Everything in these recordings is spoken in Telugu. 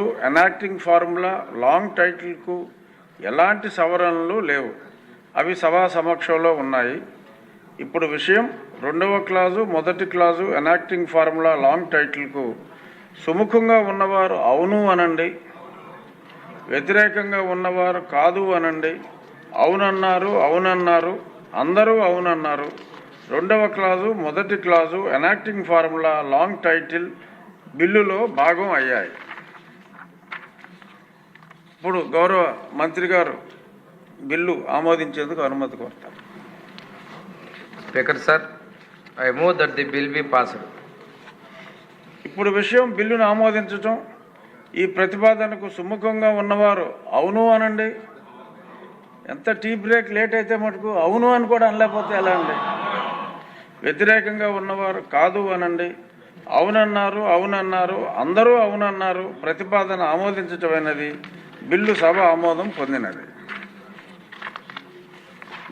ఎనాక్టింగ్ ఫార్ములా లాంగ్ టైటిల్కు ఎలాంటి సవరణలు లేవు. అవి సభా సమక్షంలో ఉన్నాయి. ఇప్పుడు విషయం రెండవ క్లాజు మొదటి క్లాజు ఎనాక్టింగ్ ఫార్ములా లాంగ్ టైటిల్కు సుముఖంగా ఉన్నవారు అవును అనండి. వ్యతిరేకంగా ఉన్నవారు కాదు అనండి. అవునన్నారు అవునన్నారు అందరూ అవునన్నారు. రెండవ క్లాజు మొదటి clause enacting formula long title బిల్లులో భాగం అయ్యాయి. ఇప్పుడు గౌరవ మంత్రి గారు బిల్లు ఆమోదించేందుకు అనుమతి కోరుతారు. Speaker sir, I move that the bill be passed. ఇప్పుడు విషయం బిల్లును ఆమోదించటం ఈ ప్రతిపాదనకు సుముఖంగా ఉన్నవారు అవును అనండి. ఎంత టీ బ్రేక్ లేట్ అయితే మటుకు అవును అని కూడా అనలేకపోతే ఎలా అండి? వ్యతిరేకంగా ఉన్నవారు కాదు అనండి. అవునన్నారు అవునన్నారు అందరూ అవునన్నారు ప్రతిపాదన ఆమోదించటమైనది బిల్లు సభ ఆమోదం పొందినది.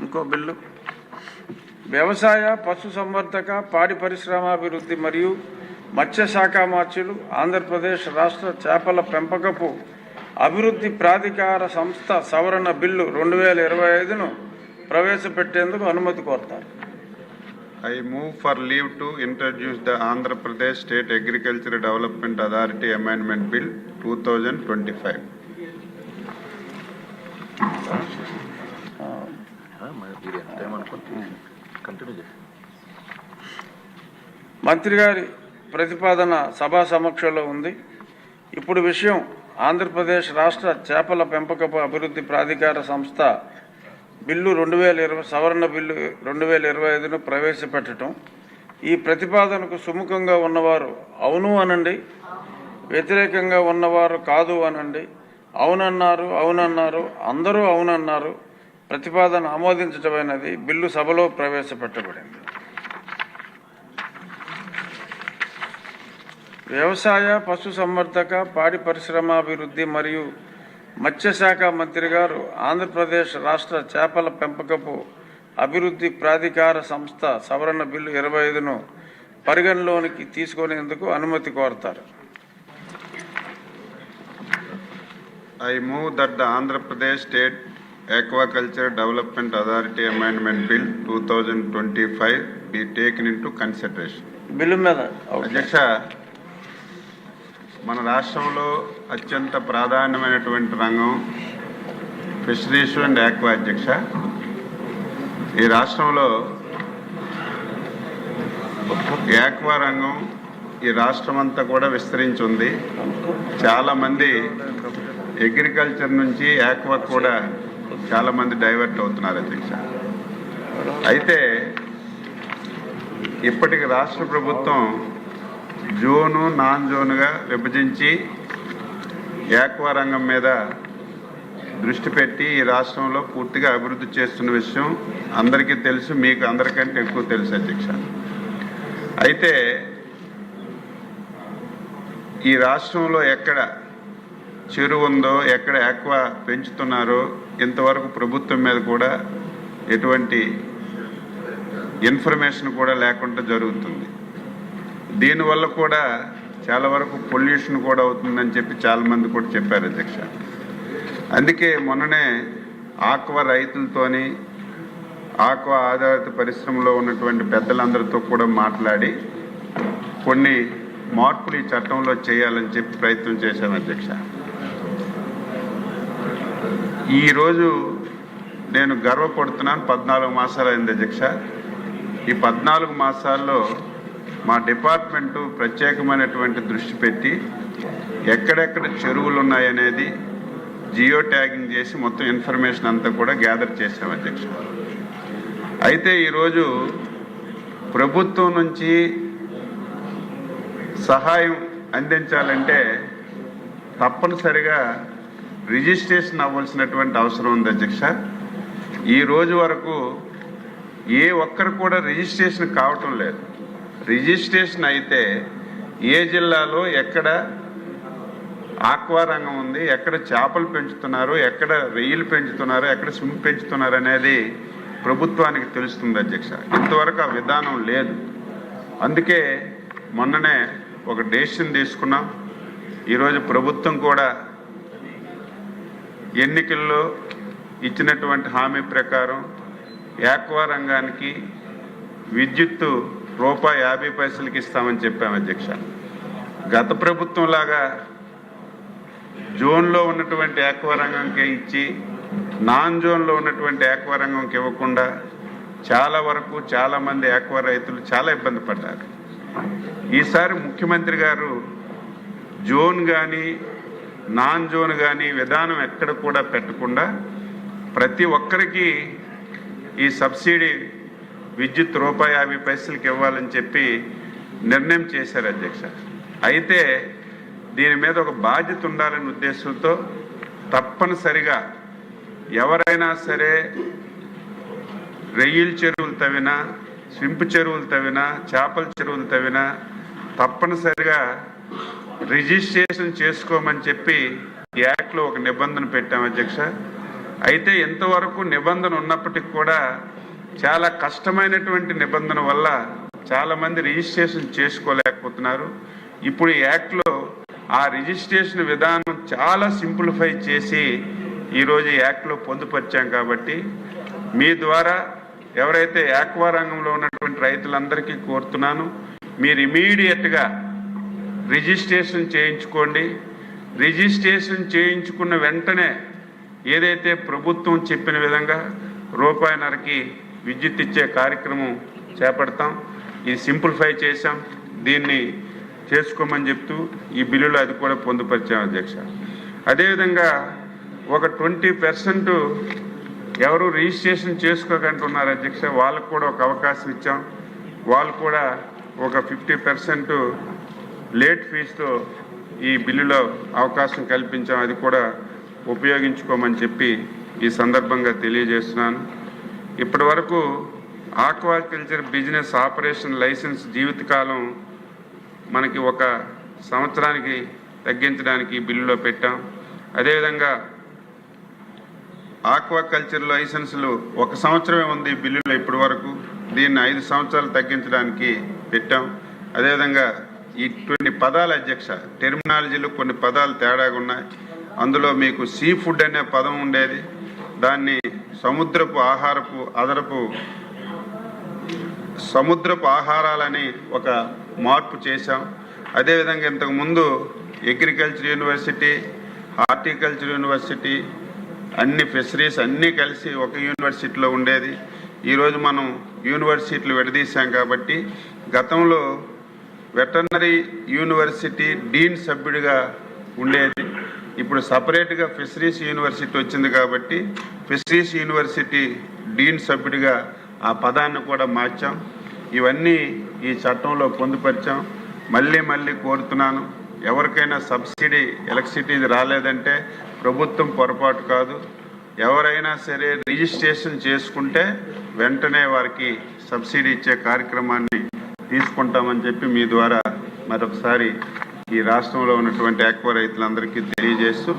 ఇంకో బిల్లు. వ్యవసాయ పశు సంవర్ధక పాడి పరిశ్రమాభివృద్ధి మరియు మత్స్యశాఖ మార్చులు ఆంధ్రప్రదేశ్ రాష్ట్ర చేపల పెంపకపు అభివృద్ధి ప్రాధికార సంస్థ సవరణ బిల్లు రెండు వేల ఇరవై ఐదును ప్రవేశపెట్టేందుకు అనుమతి కోరుతారు. I move for leave to introduce the Andhra Pradesh state agriculture development authority amendment bill two thousand twenty five మంత్రి గారి ప్రతిపాదన సభా సమక్షంలో ఉంది. ఇప్పుడు విషయం ఆంధ్రప్రదేశ్ రాష్ట్ర చేపల పెంపకపు అభివృద్ధి ప్రాధికార సంస్థ బిల్లు రెండు వేల ఇరవై సవరణ బిల్లు రెండు వేల ఇరవై ఐదును ప్రవేశపెట్టడం. ఈ ప్రతిపాదనకు సుముఖంగా ఉన్నవారు అవును అనండి వ్యతిరేకంగా ఉన్నవారు కాదు అనండి అవునన్నారు అవునన్నారు అందరూ అవునన్నారు. ప్రతిపాదన ఆమోదించటమైనది. బిల్లు సభలో ప్రవేశపెట్టబడింది. వ్యవసాయ పశు సంవర్ధక పాడి పరిశ్రమాభివృద్ధి మరియు మత్స్యశాఖ మంత్రి గారు ఆంధ్రప్రదేశ్ రాష్ట్ర చేపల పెంపకపు అభివృద్ధి ప్రాధికార సంస్థ సవరణ బిల్లు ఇరవై ఐదును పరిగణలోనికి తీసుకునేందుకు అనుమతి కోరతారు. I move that the Andhra Pradesh state aquaculture development authority amendment bill two thousand twenty five be taken into consideration bill మీద అధ్యక్ష మన రాష్ట్రంలో అత్యంత ప్రాధాన్యమైనటువంటి రంగం ఫిషరీస్ అండ్ ఆక్వా అధ్యక్ష. ఈ రాష్ట్రంలో యాక్వా రంగం ఈ రాష్ట్రం అంతా కూడా విస్తరించి ఉంది. చాలామంది అగ్రికల్చర్ నుంచి యాక్వా కూడా చాలామంది డైవర్ట్ అవుతున్నారు అధ్యక్ష. అయితే ఇప్పటికి రాష్ట్ర ప్రభుత్వం జోను నాన్ జోనుగా విభజించి ఏక్వా రంగం మీద దృష్టి పెట్టి ఈ రాష్ట్రంలో పూర్తిగా అభివృద్ధి చేస్తున్న విషయం అందరికీ తెలుసు మీకు అందరికంటే ఎక్కువ తెలుసు అధ్యక్ష. అయితే ఈ రాష్ట్రంలో ఎక్కడ చెరువు ఉందో ఎక్కడ ఎక్కువ పెంచుతున్నారో ఇంతవరకు ప్రభుత్వం మీద కూడా ఎటువంటి ఇన్ఫర్మేషన్ కూడా లేకుండా జరుగుతుంది. దీనివల్ల కూడా చాలా వరకు పొల్యూషన్ కూడా అవుతుందని చెప్పి చాలామంది కూడా చెప్పారు అధ్యక్ష. అందుకే మొన్ననే ఆక్వా రైతులతోని ఆక్వా ఆధారిత పరిశ్రమలో ఉన్నటువంటి పెద్దలందరితో కూడా మాట్లాడి కొన్ని మార్పులు ఈ చట్టంలో చేయాలని చెప్పి ప్రయత్నం చేశాను అధ్యక్ష. ఈరోజు నేను గర్వపడుతున్నాను. పద్నాలుగు మాసాలు అయింది అధ్యక్ష ఈ పద్నాలుగు మాసాల్లో మా డిపార్ట్మెంటు ప్రత్యేకమైనటువంటి దృష్టి పెట్టి ఎక్కడెక్కడ చెరువులు ఉన్నాయనేది జియో ట్యాగింగ్ చేసి మొత్తం ఇన్ఫర్మేషన్ అంతా కూడా గ్యాదర్ చేశాం అధ్యక్ష. అయితే ఈరోజు ప్రభుత్వం నుంచి సహాయం అందించాలంటే తప్పనిసరిగా రిజిస్ట్రేషన్ అవ్వాల్సినటువంటి అవసరం ఉంది అధ్యక్ష. ఈ రోజు వరకు ఏ ఒక్కరు కూడా రిజిస్ట్రేషన్ కావటం లేదు. రిజిస్ట్రేషన్ అయితే ఏ జిల్లాలో ఎక్కడ ఆక్వారంగం ఉంది ఎక్కడ చేపలు పెంచుతున్నారు ఎక్కడ రొయ్యలు పెంచుతున్నారు ఎక్కడ స్విమ్ పెంచుతున్నారు అనేది ప్రభుత్వానికి తెలుస్తుంది అధ్యక్ష. ఇంతవరకు ఆ విధానం లేదు. అందుకే మొన్ననే ఒక డెసిషన్ తీసుకున్నాం. ఈరోజు ప్రభుత్వం కూడా ఎన్నికల్లో ఇచ్చినటువంటి హామీ ప్రకారం యాక్వా రంగానికి విద్యుత్తు రూపాయి యాభై పైసలకి ఇస్తామని చెప్పాము అధ్యక్ష. గత ప్రభుత్వం లాగా జోన్లో ఉన్నటువంటి యాక్వా రంగంకి ఇచ్చి నాన్ జోన్లో ఉన్నటువంటి యాక్వా రంగంకి ఇవ్వకుండా చాలా వరకు చాలామంది యాక్వా రైతులు చాలా ఇబ్బంది పడ్డారు. ఈసారి ముఖ్యమంత్రి గారు జోన్ కానీ నాన్ జోన్ కానీ విధానం ఎక్కడ కూడా పెట్టకుండా ప్రతి ఒక్కరికి ఈ సబ్సిడీ విద్యుత్ రూపాయి యాభై పైసలకి ఇవ్వాలని చెప్పి నిర్ణయం చేశారు అధ్యక్ష. అయితే దీని మీద ఒక బాధ్యత ఉండాలనే ఉద్దేశంతో తప్పనిసరిగా ఎవరైనా సరే రెయ్యిల చెరువులు తవ్వినా స్వింపు చెరువులు తవ్వినా చేపల చెరువులు తవ్వినా తప్పనిసరిగా రిజిస్ట్రేషన్ చేసుకోమని చెప్పి ఈ యాక్ట్లో ఒక నిబంధన పెట్టాం అధ్యక్ష. అయితే ఇంతవరకు నిబంధన ఉన్నప్పటికీ కూడా చాలా కష్టమైనటువంటి నిబంధన వల్ల చాలామంది రిజిస్ట్రేషన్ చేసుకోలేకపోతున్నారు. ఇప్పుడు ఈ యాక్ట్లో ఆ రిజిస్ట్రేషన్ విధానం చాలా సింప్లిఫై చేసి ఈరోజు ఈ యాక్ట్లో పొందుపరిచాం కాబట్టి మీ ద్వారా ఎవరైతే యాక్వా రంగంలో ఉన్నటువంటి రైతులందరికీ కోరుతున్నాను మీరు ఇమీడియట్గా రిజిస్ట్రేషన్ చేయించుకోండి. రిజిస్ట్రేషన్ చేయించుకున్న వెంటనే ఏదైతే ప్రభుత్వం చెప్పిన విధంగా రూపాయిన్నరకి విద్యుత్ ఇచ్చే కార్యక్రమం చేపడతాం. ఇది సింప్లిఫై చేశాం. దీన్ని చేసుకోమని చెప్తూ ఈ బిల్లులో అది కూడా పొందుపరిచాం అధ్యక్ష. అదేవిధంగా ఒక ట్వంటీ పర్సెంట్ ఎవరు రిజిస్ట్రేషన్ చేసుకోకంటున్నారు అధ్యక్ష వాళ్ళకు కూడా ఒక అవకాశం ఇచ్చాం. వాళ్ళు కూడా ఒక ఫిఫ్టీ పర్సెంట్ లేట్ ఫీజుతో ఈ బిల్లులో అవకాశం కల్పించాం అది కూడా ఉపయోగించుకోమని చెప్పి ఈ సందర్భంగా తెలియజేస్తున్నాను. ఇప్పటి వరకు ఆక్వాకల్చర్ బిజినెస్ ఆపరేషన్ లైసెన్స్ జీవితకాలం మనకి ఒక సంవత్సరానికి తగ్గించడానికి ఈ బిల్లులో పెట్టాం. అదేవిధంగా ఆక్వాకల్చర్ లైసెన్సులు ఒక సంవత్సరమే ఉంది ఈ బిల్లులో ఇప్పటి వరకు. దీన్ని ఐదు సంవత్సరాలు తగ్గించడానికి పెట్టాం. అదేవిధంగా ఇటువంటి పదాలు పదాల అధ్యక్ష టెర్మినాలజీలో కొన్ని పదాలు తేడాగా ఉన్నాయి. అందులో మీకు సీ ఫుడ్ అనే పదం ఉండేది. దాన్ని సముద్రపు ఆహారపు అదరపు సముద్రపు ఆహారాలని ఒక మార్పు చేశాం. అదేవిధంగా ఇంతకుముందు అగ్రికల్చర్ యూనివర్సిటీ హార్టికల్చర్ యూనివర్సిటీ అన్ని ఫిషరీస్ అన్నీ కలిసి ఒక యూనివర్సిటీలో ఉండేది. ఈరోజు మనం యూనివర్సిటీలు విడదీశాం కాబట్టి గతంలో వెటర్నరీ యూనివర్సిటీ డీన్ సభ్యుడిగా ఉండేది. ఇప్పుడు సపరేట్గా ఫిషరీస్ యూనివర్సిటీ వచ్చింది కాబట్టి ఫిషరీస్ యూనివర్సిటీ డీన్ సభ్యుడిగా ఆ పదాన్ని కూడా మార్చాం. ఇవన్నీ ఈ చట్టంలో పొందుపరిచాం. మళ్ళీ మళ్ళీ కోరుతున్నాను ఎవరికైనా సబ్సిడీ ఎలక్ట్రిసిటీ రాలేదంటే ప్రభుత్వం పొరపాటు కాదు. ఎవరైనా సరే రిజిస్ట్రేషన్ చేసుకుంటే వెంటనే వారికి సబ్సిడీ ఇచ్చే కార్యక్రమాన్ని తీసుకుంటామని చెప్పి మీ ద్వారా మరొకసారి ఈ రాష్ట్రంలో ఉన్నటువంటి ఆక్వా రైతులందరికీ తెలియజేస్తూ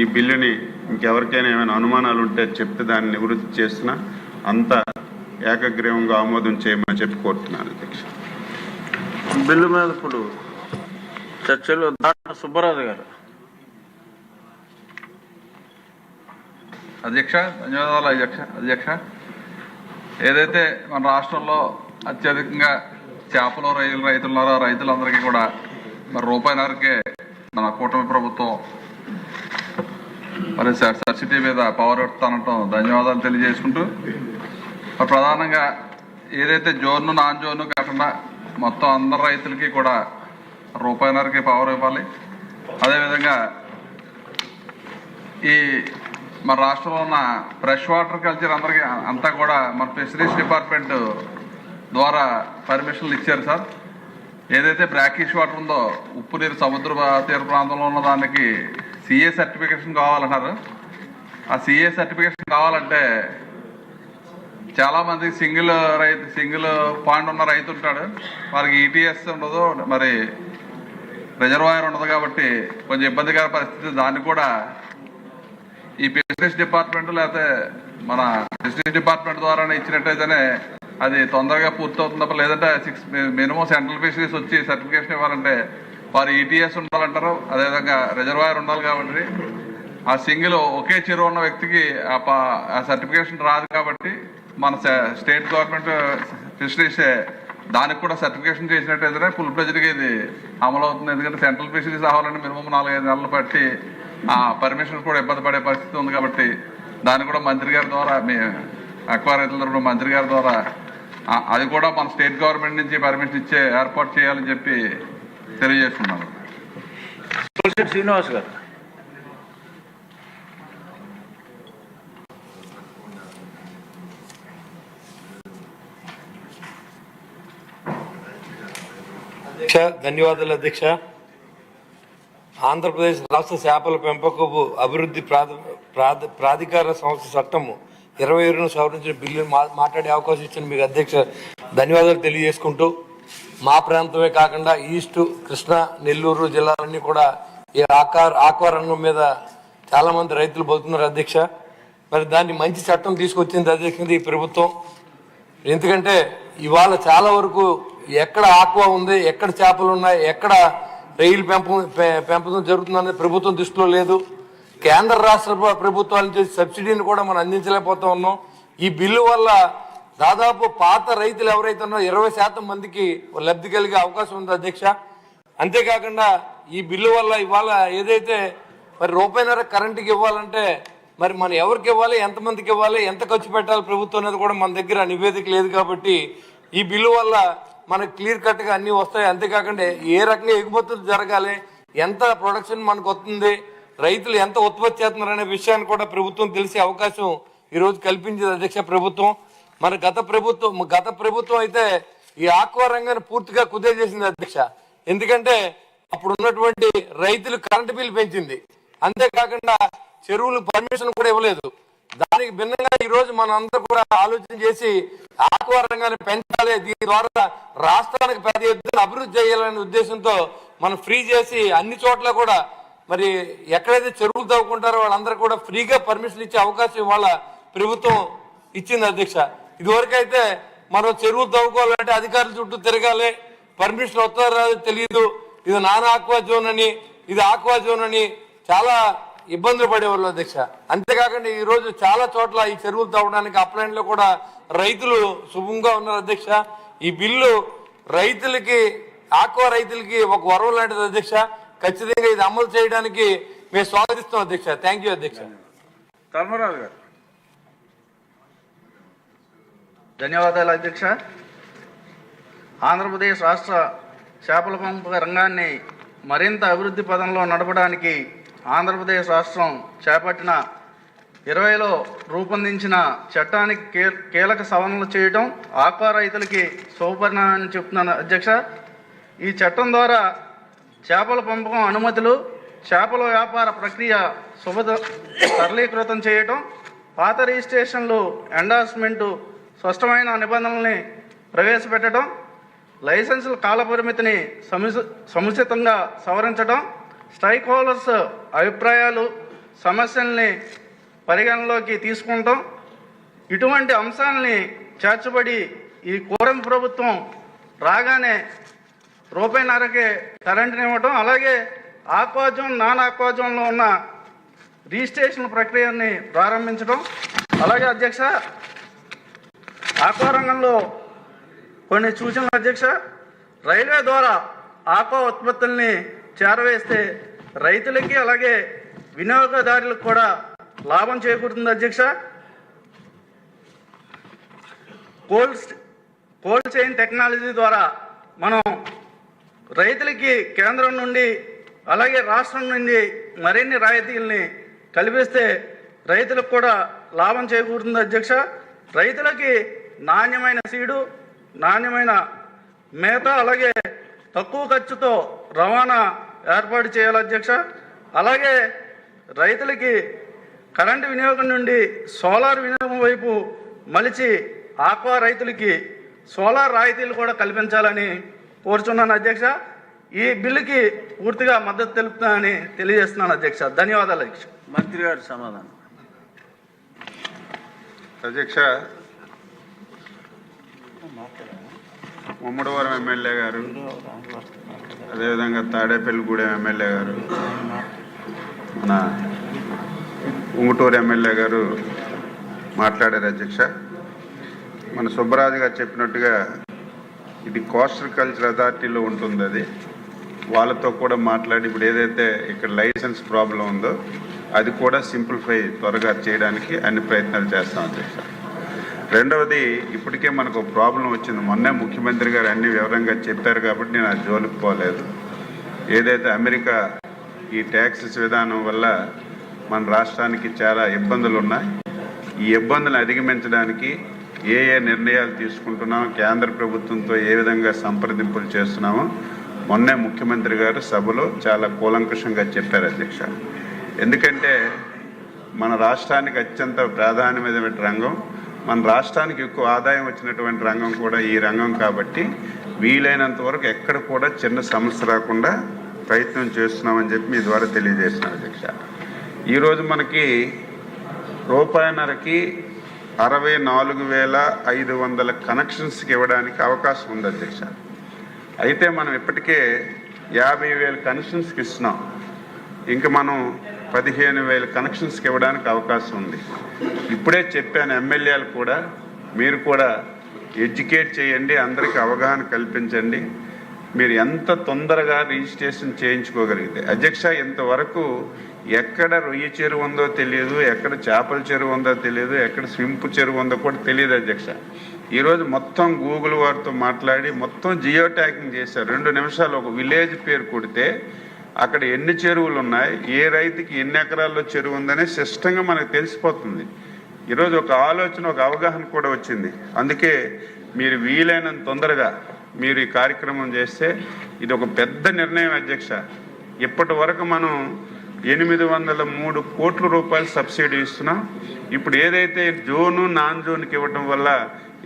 ఈ బిల్లుని ఇంకెవరికైనా ఏమైనా అనుమానాలు ఉంటే చెప్తే దాన్ని నివృత్తి చేస్తున్నా. అంతా ఏకగ్రీవంగా ఆమోదం చేయమని చెప్పి కోరుతున్నాను అధ్యక్ష. బిల్లు మీద ఇప్పుడు చర్చలు సుబ్బరాజు గారు. అధ్యక్ష ధన్యవాదాలు అధ్యక్ష అధ్యక్ష. ఏదైతే మన రాష్ట్రంలో అత్యధికంగా చేపలు రైతులు రైతులున్నారో రైతులందరికీ కూడా మరి రూపాయిన్నరకే మన కూటమి ప్రభుత్వం. మరి సబ్సిడీ మీద పవర్ పెడతానంటాం ధన్యవాదాలు తెలియజేసుకుంటూ మరి ప్రధానంగా ఏదైతే జోన్ను నాన్ జోన్ కాకుండా మొత్తం అందరు రైతులకి కూడా రూపాయిన్నరకి పవర్ ఇవ్వాలి. అదేవిధంగా ఈ మన రాష్ట్రంలో ఉన్న ఫ్రెష్ వాటర్ కల్చర్ అందరికీ అంతా కూడా మన ఫిషరీస్ డిపార్ట్మెంట్ ద్వారా పర్మిషన్లు ఇచ్చారు సార్. ఏదైతే బ్రాకిష్ వాటర్ ఉందో ఉప్పు నీరు సముద్ర తీర ప్రాంతంలో ఉన్న దానికి సిఏ సర్టిఫికేషన్ కావాలన్నారు ఆ సిఏ సర్టిఫికేషన్ కావాలంటే చాలామంది సింగిల్ రైతు సింగిల్ పాయింట్ ఉన్న రైతు ఉంటాడు. వారికి ఈటీఎస్ ఉండదు మరి రిజర్వాయర్ ఉండదు కాబట్టి కొంచెం ఇబ్బందికర పరిస్థితి. దాన్ని కూడా ఈ ఫిషరీస్ డిపార్ట్మెంట్ లేకపోతే మన ఫిషరీస్ డిపార్ట్మెంట్ ద్వారానే ఇచ్చినట్టయితేనే అది తొందరగా పూర్తవుతుంది లేదంటే సిక్స్ మినిమం సెంట్రల్ ఫిషరీస్ వచ్చి సర్టిఫికేషన్ ఇవ్వాలంటే వారు ఈటీఎస్ ఉండాలంటారు. అదేవిధంగా రిజర్వాయర్ ఉండాలి కాబట్టి ఆ సింగిల్ ఒకే చెరువు ఉన్న వ్యక్తికి ఆ ప- ఆ సర్టిఫికేషన్ రాదు కాబట్టి మన స్టేట్ గవర్నమెంట్ ఫిషరీస్ దానికి కూడా సర్టిఫికేషన్ చేసినట్టయితేనే ఫుల్ ప్రెజర్గా ఇది అమలు అవుతుంది ఎందుకంటే సెంట్రల్ ఫిషరీస్ రావాలంటే మినిమం నాలుగైదు నెలలు పట్టి ఆ పర్మిషన్ కూడా ఇబ్బంది పడే పరిస్థితి ఉంది కాబట్టి దాన్ని కూడా మంత్రి గారి ద్వారా మీ అక్వా రైతుల మంత్రి గారి ద్వారా అది కూడా మన స్టేట్ గవర్నమెంట్ నుంచి పర్మిషన్ ఇచ్చే ఏర్పాటు చేయాలని చెప్పి తెలియజేస్తున్నాను తులసిరెడ్డి శ్రీనివాస్ గారు. అధ్యక్ష ధన్యవాదాలు అధ్యక్ష. ఆంధ్రప్రదేశ్ రాష్ట్ర చేపల పెంపకపు అభివృద్ధి ప్రాధ ప్రాధ ప్రాధికార సంస్థ చట్టము ఇరవై ఏడును సవరించిన బిల్లు మాట్లాడే అవకాశం ఇచ్చిన మీకు అధ్యక్ష ధన్యవాదాలు తెలియజేసుకుంటూ మా ప్రాంతమే కాకుండా ఈస్ట్ కృష్ణా నెల్లూరు జిల్లాలన్నీ కూడా ఈ ఆకార ఆక్వా రంగం మీద చాలామంది రైతులు బతుకుతున్నారు అధ్యక్ష. మరి దాన్ని మంచి చట్టం తీసుకొచ్చింది అధ్యక్ష ఈ ప్రభుత్వం. ఎందుకంటే ఇవాళ చాలా వరకు ఎక్కడ ఆక్వా ఉంది ఎక్కడ చేపలు ఉన్నాయి ఎక్కడ రైలు పెంపకం పె- పెంపకం జరుగుతుందనేది ప్రభుత్వం దృష్టిలో లేదు. కేంద్ర రాష్ట్ర ప్రభుత్వాల నుంచి సబ్సిడీని కూడా మనం అందించలేకపోతా ఉన్నాం. ఈ బిల్లు వల్ల దాదాపు పాత రైతులు ఎవరైతే ఉన్నారో ఇరవై శాతం మందికి లబ్ధి కలిగే అవకాశం ఉంది అధ్యక్ష. అంతేకాకుండా ఈ బిల్లు వల్ల ఇవాళ ఏదైతే మరి రూపాయిన్నర కరెంటుకి ఇవ్వాలంటే మరి మనం ఎవరికి ఇవ్వాలి ఎంతమందికి ఇవ్వాలి ఎంత ఖర్చు పెట్టాలి ప్రభుత్వం అనేది కూడా మన దగ్గర నివేదిక లేదు కాబట్టి ఈ బిల్లు వల్ల మనకు క్లియర్ కట్గా అన్నీ వస్తాయి. అంతేకాకుండా ఏ రకంగా ఎగుమతులు జరగాలి ఎంత ప్రొడక్షన్ మనకు వస్తుంది రైతులు ఎంత ఉత్పత్తి చేస్తున్నారు అనే విషయాన్ని కూడా ప్రభుత్వం తెలిసే అవకాశం ఈ రోజు కల్పించింది అధ్యక్ష ప్రభుత్వం. మన గత ప్రభుత్వం గత ప్రభుత్వం అయితే ఈ ఆక్వా రంగాన్ని పూర్తిగా కుదేజేసింది అధ్యక్ష. ఎందుకంటే అప్పుడు ఉన్నటువంటి రైతులు కరెంటు బిల్లు పెంచింది. అంతేకాకుండా చెరువులు పర్మిషన్ కూడా ఇవ్వలేదు. దానికి భిన్నంగా ఈ రోజు మనం అందరూ కూడా ఆలోచన చేసి ఆక్వా రంగాన్ని పెంచాలి. దీని ద్వారా రాష్ట్రానికి పెద్ద ఎత్తున అభివృద్ధి చేయాలనే ఉద్దేశంతో మనం ఫ్రీ చేసి అన్ని చోట్ల కూడా మరి ఎక్కడైతే చెరువులు తవ్వుకుంటారో వాళ్ళందరూ కూడా ఫ్రీగా పర్మిషన్ ఇచ్చే అవకాశం ఇవాళ ప్రభుత్వం ఇచ్చింది అధ్యక్ష. ఇదివరకైతే మనం చెరువులు తవ్వుకోవాలంటే అధికారుల చుట్టూ తిరగాలి పర్మిషన్ వస్తారో రాదు తెలియదు ఇది నాన్ ఆక్వా జోన్ అని ఇది ఆక్వా జోన్ అని చాలా ఇబ్బందులు పడేవాళ్ళు అధ్యక్ష. అంతేకాకుండా ఈ రోజు చాలా చోట్ల ఈ చెరువులు తవ్వడానికి అప్లైన్లో కూడా రైతులు శుభంగా ఉన్నారు అధ్యక్ష. ఈ బిల్లు రైతులకి ఆక్వా రైతులకి ఒక వరం లాంటిది అధ్యక్ష. ఖచ్చితంగా ఇది అమలు చేయడానికి మేము స్వాగతిస్తాం అధ్యక్ష. థ్యాంక్ యూ అధ్యక్ష. ధర్మరాజు గారు. ధన్యవాదాలు అధ్యక్ష. ఆంధ్రప్రదేశ్ రాష్ట్ర చేపల పంపక రంగాన్ని మరింత అభివృద్ధి పదంలో నడపడానికి ఆంధ్రప్రదేశ్ రాష్ట్రం చేపట్టిన ఇరవైలో రూపొందించిన చట్టానికి కీలక సవరణలు చేయటం ఆక్వా రైతులకి శుభపరిణామని చెప్తున్నాను అధ్యక్ష. ఈ చట్టం ద్వారా చేపల పెంపకం అనుమతులు చేపల వ్యాపార ప్రక్రియ సుభద సరళీకృతం చేయటం పాత రిజిస్ట్రేషన్లు ఎండార్స్మెంటు స్పష్టమైన నిబంధనల్ని ప్రవేశపెట్టడం లైసెన్సుల కాలపరిమితిని సముచి సముచితంగా సవరించడం స్టైక్ హోల్డర్స్ అభిప్రాయాలు సమస్యల్ని పరిగణలోకి తీసుకుంటాం. ఇటువంటి అంశాలని చేర్చబడి ఈ కూటమి ప్రభుత్వం రాగానే రూపాయిన్నరకే కరెంటుని ఇవ్వటం అలాగే ఆక్వాజోన్ నాన్ ఆక్వాజోన్లో ఉన్న రిజిస్ట్రేషన్ ప్రక్రియని ప్రారంభించడం అలాగే అధ్యక్ష ఆక్వా రంగంలో కొన్ని సూచనలు అధ్యక్ష. రైల్వే ద్వారా ఆక్వా ఉత్పత్తుల్ని చేరవేస్తే రైతులకి అలాగే వినియోగదారులకు కూడా లాభం చేకూరుతుంది అధ్యక్ష. కోల్డ్ కోల్డ్ చైన్ టెక్నాలజీ ద్వారా మనం రైతులకి కేంద్రం నుండి అలాగే రాష్ట్రం నుండి మరిన్ని రాయితీల్ని కల్పిస్తే రైతులకు కూడా లాభం చేకూరుతుంది అధ్యక్ష. రైతులకి నాణ్యమైన సీడు నాణ్యమైన మేత అలాగే తక్కువ ఖర్చుతో రవాణా ఏర్పాటు చేయాలి అధ్యక్ష. అలాగే రైతులకి కరెంటు వినియోగం నుండి సోలార్ వినియోగం వైపు మలిచి ఆక్వా రైతులకి సోలార్ రాయితీలు కూడా కల్పించాలని కోరుచున్నాను అధ్యక్ష. ఈ బిల్లుకి పూర్తిగా మద్దతు తెలుపుతానని తెలియజేస్తున్నాను అధ్యక్ష. ధన్యవాదాలు అధ్యక్ష. మంత్రి గారి సమాధానం. అధ్యక్ష ముమ్మడివరం ఎమ్మెల్యే గారు అదేవిధంగా తాడేపల్లిగూడెం ఎమ్మెల్యే గారు మన ఉంగుటూరు ఎమ్మెల్యే గారు మాట్లాడారు అధ్యక్ష. మన సుబ్బరాజు గారు చెప్పినట్టుగా ఇది కోస్టల్ కల్చర్ అథారిటీలో ఉంటుంది అది. వాళ్ళతో కూడా మాట్లాడి ఇప్పుడు ఏదైతే ఇక్కడ లైసెన్స్ ప్రాబ్లం ఉందో అది కూడా సింప్లిఫై త్వరగా చేయడానికి అన్ని ప్రయత్నాలు చేస్తాం అధ్యక్ష. రెండవది ఇప్పటికే మనకు ప్రాబ్లం వచ్చింది. మొన్నే ముఖ్యమంత్రి గారు అన్ని వివరంగా చెప్పారు కాబట్టి నేను ఆ జోలికి పోలేదు. ఏదైతే అమెరికా ఈ ట్యాక్సెస్ విధానం వల్ల మన రాష్ట్రానికి చాలా ఇబ్బందులు ఉన్నాయి ఈ ఇబ్బందులు అధిగమించడానికి ఏ ఏ నిర్ణయాలు తీసుకుంటున్నామో కేంద్ర ప్రభుత్వంతో ఏ విధంగా సంప్రదింపులు చేస్తున్నామో మొన్నే ముఖ్యమంత్రి గారు సభలో చాలా కూలంకషంగా చెప్పారు అధ్యక్ష. ఎందుకంటే మన రాష్ట్రానికి అత్యంత ప్రాధాన్యమైన రంగం మన రాష్ట్రానికి ఎక్కువ ఆదాయం వచ్చినటువంటి రంగం కూడా ఈ రంగం కాబట్టి వీలైనంత వరకు ఎక్కడ కూడా చిన్న సమస్య రాకుండా ప్రయత్నం చేస్తున్నామని చెప్పి మీ ద్వారా తెలియజేస్తున్నాను అధ్యక్ష. ఈరోజు మనకి రూపాయిన్నరకి అరవై నాలుగు వేల ఐదు వందల కనెక్షన్స్కి ఇవ్వడానికి అవకాశం ఉంది అధ్యక్ష. అయితే మనం ఇప్పటికే యాభై వేల కనెక్షన్స్కి ఇస్తున్నాం. ఇంకా మనం పదిహేను వేల కనెక్షన్స్కి ఇవ్వడానికి అవకాశం ఉంది. ఇప్పుడే చెప్పాను ఎమ్మెల్యేలు కూడా మీరు కూడా ఎడ్యుకేట్ చేయండి అందరికీ అవగాహన కల్పించండి. మీరు ఎంత తొందరగా రిజిస్ట్రేషన్ చేయించుకోగలిగితే. అధ్యక్ష ఇంతవరకు ఎక్కడ రొయ్య చెరువు ఉందో తెలియదు ఎక్కడ చేపల చెరువు ఉందో తెలియదు ఎక్కడ స్వింపు చెరువు ఉందో కూడా తెలియదు అధ్యక్ష. ఈరోజు మొత్తం గూగుల్ వారితో మాట్లాడి మొత్తం జియో ట్యాగింగ్ చేశారు. రెండు నిమిషాలు ఒక విలేజ్ పేరు కొడితే అక్కడ ఎన్ని చెరువులు ఉన్నాయి ఏ రైతుకి ఎన్ని ఎకరాల్లో చెరువు ఉందనే స్పష్టంగా మనకు తెలిసిపోతుంది. ఈరోజు ఒక ఆలోచన ఒక అవగాహన కూడా వచ్చింది. అందుకే మీరు వీలైనంత తొందరగా మీరు ఈ కార్యక్రమం చేస్తే ఇది ఒక పెద్ద నిర్ణయం అధ్యక్ష. ఇప్పటి వరకు మనం ఎనిమిది వందల మూడు కోట్ల రూపాయలు సబ్సిడీ ఇస్తున్నాం. ఇప్పుడు ఏదైతే జోను నాన్ జోన్కి ఇవ్వటం వల్ల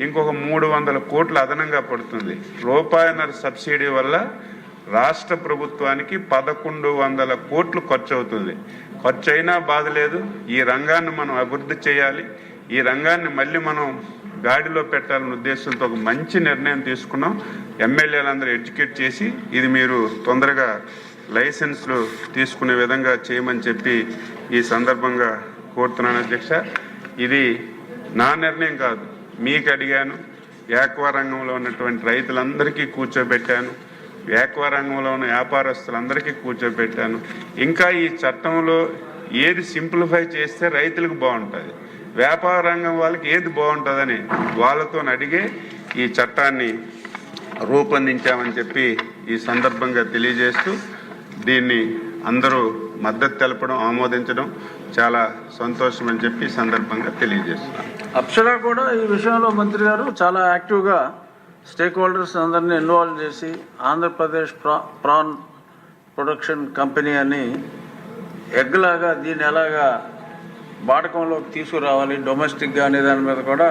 ఇంకొక మూడు వందల కోట్లు అదనంగా పడుతుంది. రూపాయన్నర సబ్సిడీ వల్ల రాష్ట్ర ప్రభుత్వానికి పదకొండు వందల కోట్లు ఖర్చు అవుతుంది ఖర్చు అయినా బాధ లేదు ఈ రంగాన్ని మనం అభివృద్ధి చేయాలి. ఈ రంగాన్ని మళ్ళీ మనం గాడిలో పెట్టాలనే ఉద్దేశంతో ఒక మంచి నిర్ణయం తీసుకున్నాం. ఎమ్మెల్యేలందరూ ఎడ్యుకేట్ చేసి ఇది మీరు తొందరగా లైసెన్స్లు తీసుకునే విధంగా చేయమని చెప్పి ఈ సందర్భంగా కోరుతున్నాను అధ్యక్ష. ఇది నా నిర్ణయం కాదు మీకు అడిగాను. ఏక్వా రంగంలో ఉన్నటువంటి రైతులందరికీ కూర్చోబెట్టాను. ఏక్వా రంగంలో ఉన్న వ్యాపారస్తులందరికీ కూర్చోబెట్టాను. ఇంకా ఈ చట్టంలో ఏది సింప్లిఫై చేస్తే రైతులకు బాగుంటుంది వ్యాపార రంగం వాళ్ళకి ఏది బాగుంటుందని వాళ్ళతో అడిగే ఈ చట్టాన్ని రూపొందించామని చెప్పి ఈ సందర్భంగా తెలియజేస్తూ దీన్ని అందరూ మద్దతు తెలపడం ఆమోదించడం చాలా సంతోషం అని చెప్పి సందర్భంగా తెలియజేస్తున్నాను. అప్సర కూడా ఈ విషయంలో మంత్రి గారు చాలా యాక్టివ్గా స్టేక్ హోల్డర్స్ అందరినీ ఇన్వాల్వ్ చేసి ఆంధ్రప్రదేశ్ ప్రా ప్రాన్ ప్రొడక్షన్ కంపెనీ అని ఎగ్లాగా దీన్ని ఎలాగా వాడకంలోకి తీసుకురావాలి డొమెస్టిక్గా అనే దాని మీద కూడా